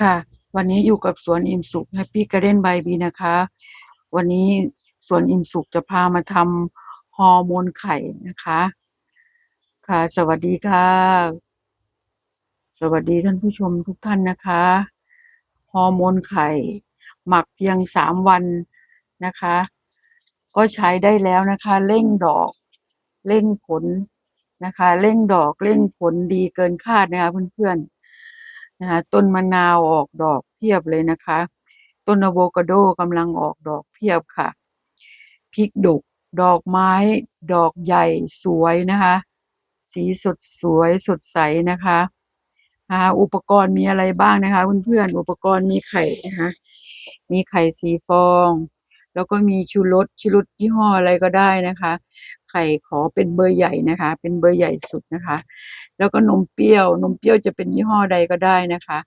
ค่ะ วันนี้อยู่กับสวนอิ่มสุข Happy Garden by B นะคะ วันนี้สวนอิ่มสุขจะพามาทำฮอร์โมนไข่นะคะ ค่ะ สวัสดีค่ะ สวัสดีท่านผู้ชมทุกท่านนะคะฮอร์โมนไข่ หมักเพียงสามวันนะคะ ก็ใช้ได้แล้วนะคะ เร่งดอก เร่งผลนะคะ เร่งดอกเร่งผลดีเกินคาดนะคะเพื่อนๆ นะคะต้นมะนาวออกดอกเพียบเลยนะคะ ต้นอะโวคาโดกำลังออกดอกเพียบค่ะพริกดกดอกไม้ ดอกใหญ่สวยนะคะ สีสดสวยสดใสนะคะนะคะอุปกรณ์มีอะไรบ้างนะคะเพื่อนๆอุปกรณ์มีไข่นะคะมีไข่สีฟอง แล้วก็มีชูรสชูรสยี่ห้ออะไรก็ได้นะคะ ไข่ขอเป็นเบอร์ใหญ่นะคะ เป็นเบอร์ใหญ่สุดนะคะ แล้วก็นมเปรี้ยว นมเปรี้ยวจะเป็นยี่ห้อใดก็ได้นะคะ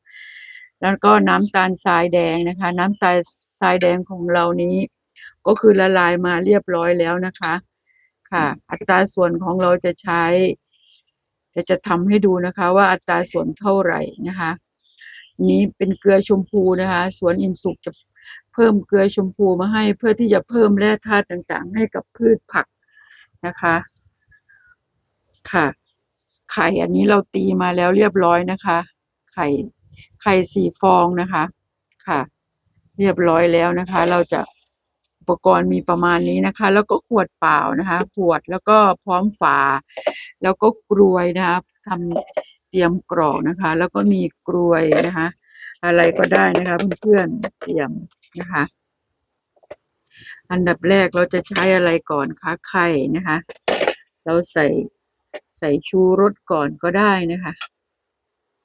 แล้วก็น้ำตาลทรายแดงนะคะ น้ำตาลทรายแดงของเรานี้ ก็คือละลายมาเรียบร้อยแล้วนะคะ ค่ะ อัตราส่วนของเราจะใช้จะจะทำให้ดูนะคะ ว่าอัตราส่วนเท่าไหร่นะคะ นี้เป็นเกลือชมพูนะคะ สวนอินสุกจะเพิ่มเกลือชมพูมาให้เพื่อที่จะเพิ่มแร่ธาตุต่างๆ ให้กับพืชผัก นะคะ ค่ะ ไข่อันนี้เราตีมาแล้วเรียบร้อยนะคะ ไข่ไข่สี่ฟองนะคะ ค่ะ เรียบร้อยแล้วนะคะ เราจะอุปกรณ์มีประมาณนี้นะคะ แล้วก็ขวดเปล่านะคะ ขวดแล้วก็พร้อมฝา แล้วก็กรวยนะคะทำเตรียมกรอกนะคะ แล้วก็มีกรวยนะคะ อะไรก็ได้นะคะเพื่อนๆเตรียมนะคะ อันดับแรกเราจะใช้อะไรก่อนคะไข่นะคะ เราใส่ใส่ชูรสก่อนก็ได้นะคะ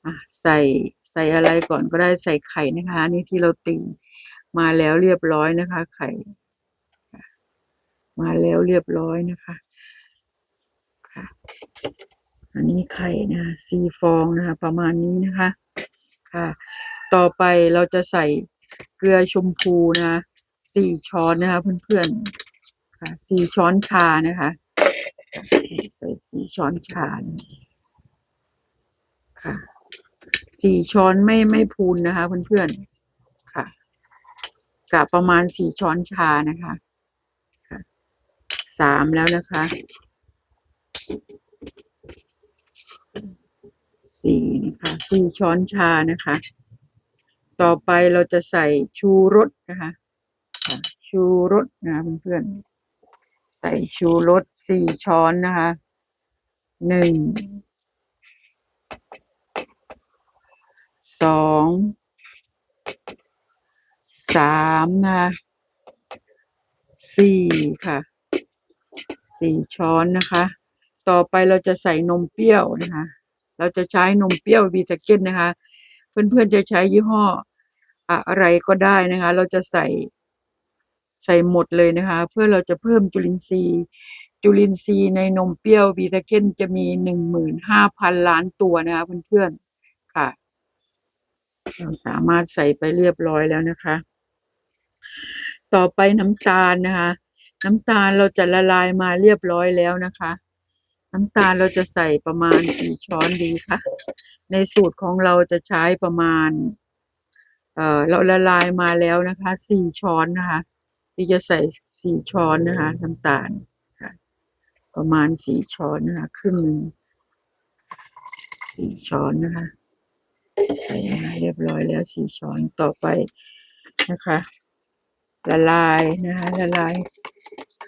อะใส่ใส่อะไรก่อนก็ได้ใส่ไข่นะคะอันนี่ที่เราติ่งมาแล้วเรียบร้อยนะคะ ไข่ มาแล้วเรียบร้อยนะคะค่ะอันนี้ไข่นะคะสี่ฟองนะคะ ประมาณนี้นะคะ ค่ะ ต่อไปเราจะใส่เกลือชมพูนะคะ สี่ช้อนนะคะเพื่อนๆค่ะสี่ช้อนชานะคะใส่สี่ช้อนชาค่ะสี่ช้อนไม่ไม่พูนนะคะเพื่อนๆค่ะกะประมาณสี่ช้อนชานะคะค่ะสามแล้วนะคะสี่นะคะสี่ช้อนชานะคะ ต่อไปเราจะใส่ชูรสนะคะ ชูรสนะเพื่อนๆใส่ชูรสสี่ช้อนนะคะหนึ่งสองสามนะคะสี่ค่ะสี่ช้อนนะคะ ต่อไปเราจะใส่นมเปรี้ยวนะคะ เราจะใช้นมเปรี้ยววีตาเก้นนะคะ เพื่อนๆจะใช้ยี่ห้ออะไรก็ได้นะคะ เราจะใส่ ใส่หมดเลยนะคะ เพื่อเราจะเพิ่มจุลินทรีย์ จุลินทรีย์ในนมเปรี้ยววีตาเก้นจะมีหนึ่งหมื่นห้าพันล้านตัวนะคะเพื่อนๆค่ะ เราสามารถใส่ไปเรียบร้อยแล้วนะคะ ต่อไปน้ำตาลนะคะ น้ำตาลเราจะละลายมาเรียบร้อยแล้วนะคะน้ำตาลเราจะใส่ประมาณกี่ช้อนดีคะ ในสูตรของเราจะใช้ประมาณ เอ่อ เราละลายมาแล้วนะคะ สี่ช้อนนะคะ ที่จะใส่สี่ช้อนนะคะน้ำตาลประมาณสี่ช้อนนะคะครึ่งหนึ่งสี่ช้อนนะคะ ใส่มาเรียบร้อยแล้วสี่ช้อนต่อไปนะคะ ละลายนะคะละลาย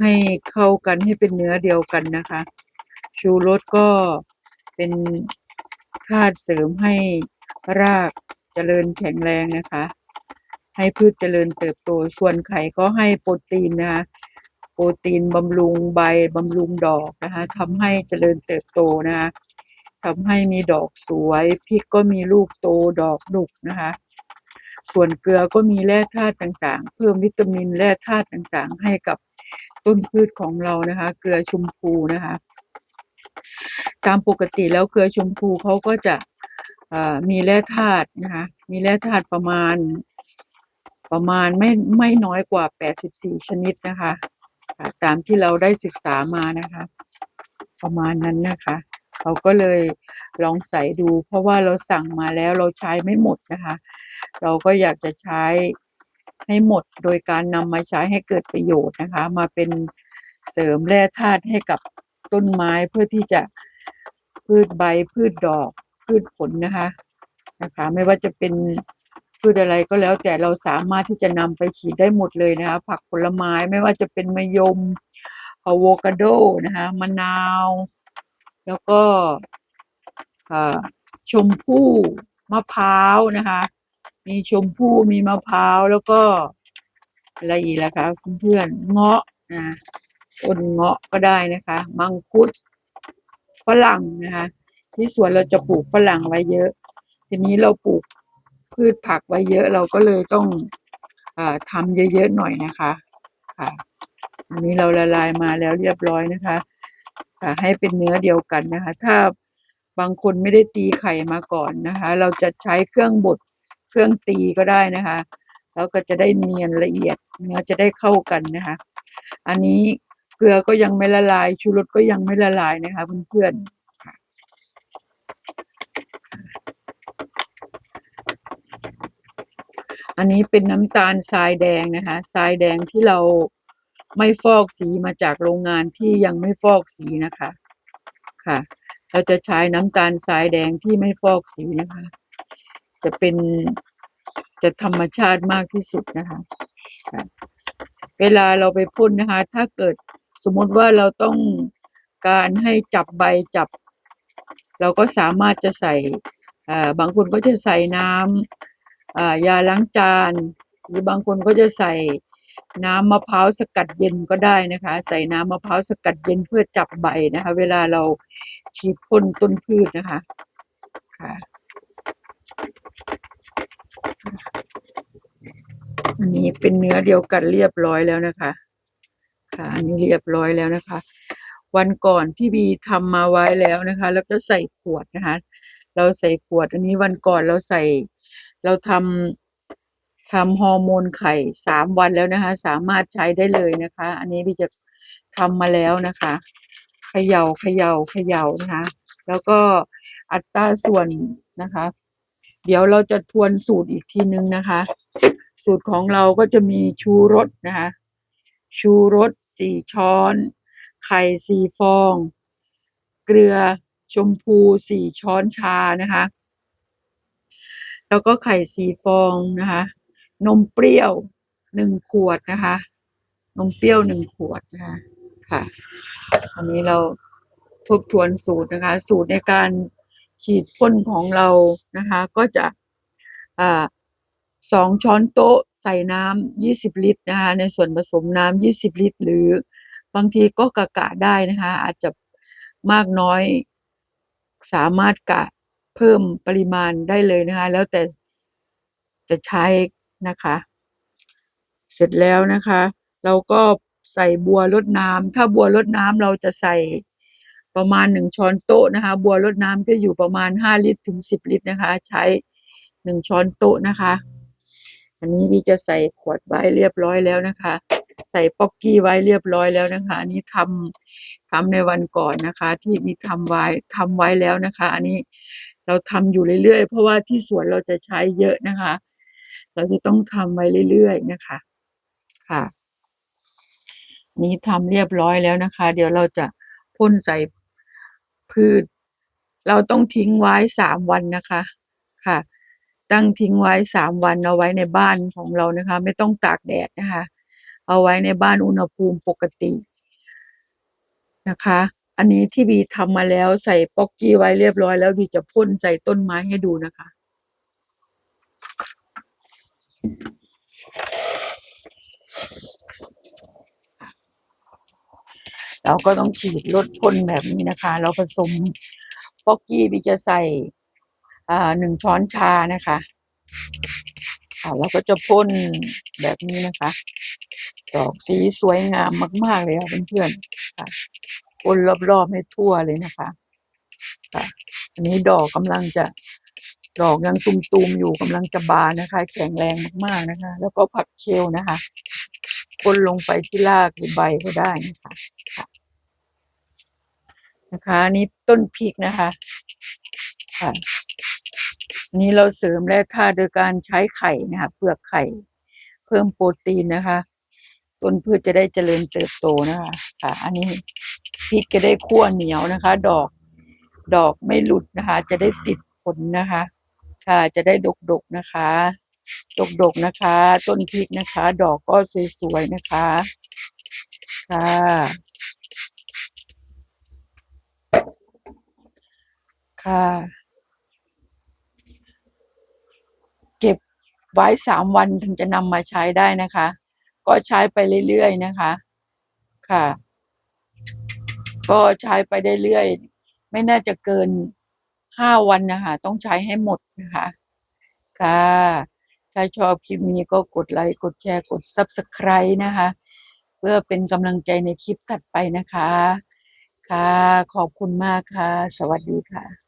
ให้เข้ากันให้เป็นเนื้อเดียวกันนะคะ ชูรสก็เป็นธาตุเสริมให้รากเจริญแข็งแรงนะคะ ให้พืชเจริญเติบโต ส่วนไข่ก็ให้โปรตีนนะคะโปรตีนบำรุงใบบำรุงดอกนะคะทำให้เจริญเติบโตนะคะทำให้มีดอกสวยพริกก็มีลูกโตดอกดุกนะคะส่วนเกลือก็มีแร่ธาตุต่างๆ เพิ่มวิตามินแร่ธาตุต่างๆ ให้กับต้นพืชของเรานะคะ เกลือชมพูนะคะ ตามปกติแล้วเกลือชมพูเขาก็จะมีแร่ธาตุนะคะ มีแร่ธาตุประมาณ ประมาณไม่ไม่น้อยกว่า 84 ชนิดนะคะตามที่เราได้ศึกษามานะคะ ประมาณนั้นนะคะ เราก็เลยลองใส่ดู เพราะว่าเราสั่งมาแล้วเราใช้ไม่หมดนะคะ เราก็อยากจะใช้ให้หมดโดยการนำมาใช้ให้เกิดประโยชน์นะคะ มาเป็นเสริมแร่ธาตุให้กับต้นไม้เพื่อที่จะพืชใบพืชดอกพืชผลนะคะนะคะ ไม่ว่าจะเป็น พืชอะไรก็แล้วแต่เราสามารถที่จะนำไปฉีดได้หมดเลยนะคะผักผลไม้ไม่ว่าจะเป็นมะยมอะโวคาโดนะคะมะนาว แล้วก็อ่าชมพู่มะพร้าวนะคะ มีชมพู่มีมะพร้าวแล้วก็อะไรอีกล่ะคะเพื่อนเงาะนะต้นเงาะก็ได้นะคะ มังคุดฝรั่งนะคะ ที่สวนเราจะปลูกฝรั่งไว้เยอะ ทีนี้เราปลูก พืชผักไว้เยอะเราก็เลยต้องอทำเยอะๆหน่อยนะคะค่ะอันนี้เราละลายมาแล้วเรียบร้อยนะคะค่ะให้เป็นเนื้อเดียวกันนะคะ ถ้าบางคนไม่ได้ตีไข่มาก่อนนะคะ เราจะใช้เครื่องบดเครื่องตีก็ได้นะคะแล้วก็จะได้เนียนละเอียดเนื้อจะได้เข้ากันนะคะ อันนี้เกลือก็ยังไม่ละลายชูรสก็ยังไม่ละลายนะคะเพื่อนๆค่ะ อันนี้เป็นน้ำตาลทรายแดงนะคะทรายแดงที่เราไม่ฟอกสีมาจากโรงงานที่ยังไม่ฟอกสีนะคะค่ะ เราจะใช้น้ำตาลทรายแดงที่ไม่ฟอกสีนะคะ จะเป็นจะธรรมชาติมากที่สุดนะคะค่ะเวลาเราไปพ่นนะคะ ถ้าเกิดสมมติว่าเราต้องการให้จับใบจับ เราก็สามารถจะใส่บางคนก็จะใส่น้ำ ยาล้างจาน หรือบางคนก็จะใส่น้ำมะพร้าวสกัดเย็นก็ได้นะคะ ใส่น้ำมะพร้าวสกัดเย็นเพื่อจับใบนะคะ เวลาเราฉีดพ่นต้นพืชนะคะค่ะอันนี้เป็นเนื้อเดียวกันเรียบร้อยแล้วนะคะ ค่ะ อันนี้เรียบร้อยแล้วนะคะ วันก่อนที่บีทำมาไว้แล้วนะคะ แล้วก็ใส่ขวดนะคะ เราใส่ขวด อันนี้วันก่อนเราใส่ เราทำทำฮอร์โมนไข่สามวันแล้วนะคะ สามารถใช้ได้เลยนะคะ อันนี้บีจะทำมาแล้วนะคะเขย่าเขย่าเขย่านะคะ แล้วก็อัตราส่วนนะคะ เดี๋ยวเราจะทวนสูตรอีกทีนึงนะคะ สูตรของเราก็จะมีชูรสนะคะ ชูรสสี่ช้อน ไข่สี่ฟอง เกลือชมพูสี่ช้อนชานะคะ แล้วก็ไข่สี่ฟองนะคะ นมเปรี้ยวหนึ่งขวดนะคะ นมเปรี้ยวหนึ่งขวดนะคะ ค่ะ อันนี้เราทบทวนสูตรนะคะ สูตรในการฉีดพ่นของเรานะคะ ก็จะสองช้อนโต๊ะใส่น้ำยี่สิบลิตรนะคะ ในส่วนผสมน้ำยี่สิบลิตร หรือบางทีก็กะกะได้นะคะ อาจจะมากน้อยสามารถกะ เพิ่มปริมาณได้เลยนะคะ แล้วแต่จะใช้นะคะ เสร็จแล้วนะคะ เราก็ใส่บัวรดน้ำถ้าบัวรดน้ำเราจะใส่ประมาณหนึ่งช้อนโต๊ะนะคะ บัวรดน้ำจะอยู่ประมาณห้าลิตรถึงสิบลิตรนะคะ ใช้หนึ่งช้อนโต๊ะนะคะ อันนี้พี่จะใส่ขวดไว้เรียบร้อยแล้วนะคะ ใส่ป๊อกกี้ไว้เรียบร้อยแล้วนะคะ อันนี้ทำทำในวันก่อนนะคะ ที่มีทำไว้ทำไว้แล้วนะคะ อันนี้ เราทำอยู่เรื่อยๆ เพราะว่าที่สวนเราจะใช้เยอะนะคะ เราจะต้องทำไว้เรื่อยๆนะคะ ค่ะ นี้ทำเรียบร้อยแล้วนะคะ เดี๋ยวเราจะพ่นใส่พืช เราต้องทิ้งไว้สามวันนะคะค่ะ ตั้งทิ้งไว้สามวันเอาไว้ในบ้านของเรานะคะ ไม่ต้องตากแดดนะคะ เอาไว้ในบ้านอุณหภูมิปกตินะคะ อันนี้ที่บีทำมาแล้วใส่ป๊อกกี้ไว้เรียบร้อยแล้วบีจะพ่นใส่ต้นไม้ให้ดูนะคะ เราก็ต้องฉีดลดพ่นแบบนี้นะคะ เราผสมป๊อกกี้บีจะใส่หนึ่งช้อนชานะคะเราก็จะพ่นแบบนี้นะคะ ดอกสีสวยงามมาก ๆ เลยค่ะเพื่อนๆ คนรอบๆให้ทั่วเลยนะคะค่ะอันนี้ดอกกำลังจะดอกยังตุมๆอยู่กำลังจะบานนะคะ แข็งแรงมากๆนะคะ แล้วก็ผักเคลนะคะพ่นลงไปที่รากหรือใบก็ได้นะคะค่ะนะคะอันนี้ต้นพริกนะคะค่ะนนี้เราเสริมแร่ธาตุโดยการใช้ไข่นะคะเปลือกไข่ เพิ่มโปรตีนนะคะ ต้นพืชจะได้เจริญเติบโตนะคะค่ะ อันนี้ พริกจะได้คั่วเหนียวนะคะ ดอกดอกไม่หลุดนะคะ จะได้ติดผลนะคะ ค่ะจะได้ดกๆนะคะ ดกๆนะคะ ต้นพริกนะคะ ดอกก็สวยๆนะคะ ค่ะค่ะ เก็บไว้สามวันถึงจะนำมาใช้ได้นะคะ ก็ใช้ไปเรื่อยๆนะคะ ค่ะ ก็ใช้ไปได้เรื่อยไม่น่าจะเกินห้าวันนะคะ ต้องใช้ให้หมดนะคะ ค่ะถ้าชอบคลิปนี้ก็กดไลค์ กดแชร์ กด Subscribe นะคะ เพื่อเป็นกำลังใจในคลิปถัดไปนะคะ ค่ะ ขอบคุณมากค่ะ สวัสดีค่ะ